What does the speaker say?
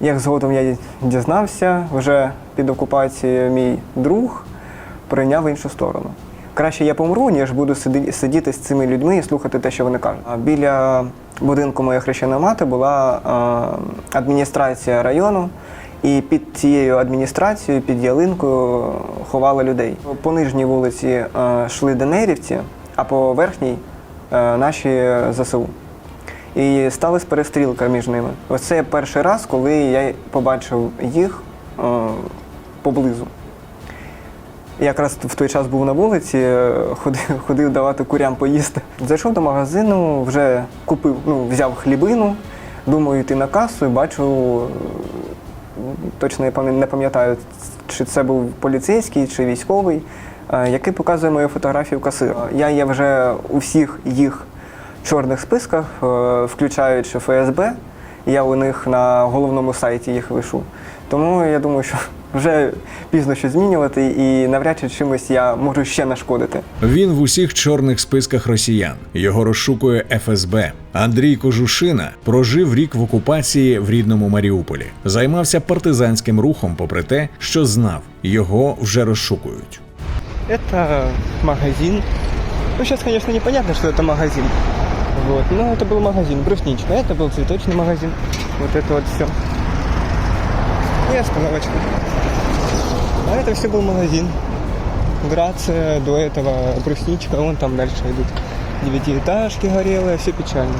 Як згодом я дізнався, вже під окупацією мій друг прийняв іншу сторону. Краще я помру, ніж буду сидіти з цими людьми і слухати те, що вони кажуть. Біля будинку моєї хрещеної мати була адміністрація району, і під цією адміністрацією, під ялинкою ховали людей. По нижній вулиці йшли ДНРівці, а по верхній наші ЗСУ. І сталася перестрілка між ними. Ось це перший раз, коли я побачив їх е, поблизу. Якраз в той час був на вулиці, е, ходив, ходив давати курям поїсти. Зайшов до магазину, вже купив, ну, взяв хлібину, думаю, йти на касу і бачу, точно я не пам'ятаю, чи це був поліцейський чи військовий, е, який показує мою фотографію касира. Я є вже у всіх їх чорних списках, е, включаючи ФСБ. Я у них на головному сайті їх вишу. Тому я думаю, що вже пізно щось змінювати, і навряд чи чимось я можу ще нашкодити. Він в усіх чорних списках росіян. Його розшукує ФСБ. Андрій Кожушина прожив рік в окупації в рідному Маріуполі. Займався партизанським рухом, попри те, що знав, його вже розшукують. Это магазин. Ну, сейчас, конечно, непонятно, что это магазин. Вот. Но это был магазин, брусничка. Это был цветочный магазин. Вот это вот все. И остановочка. А это все был магазин. Грация, до этого брусничка, вон там дальше идут. Девятиэтажки горелые, все печально.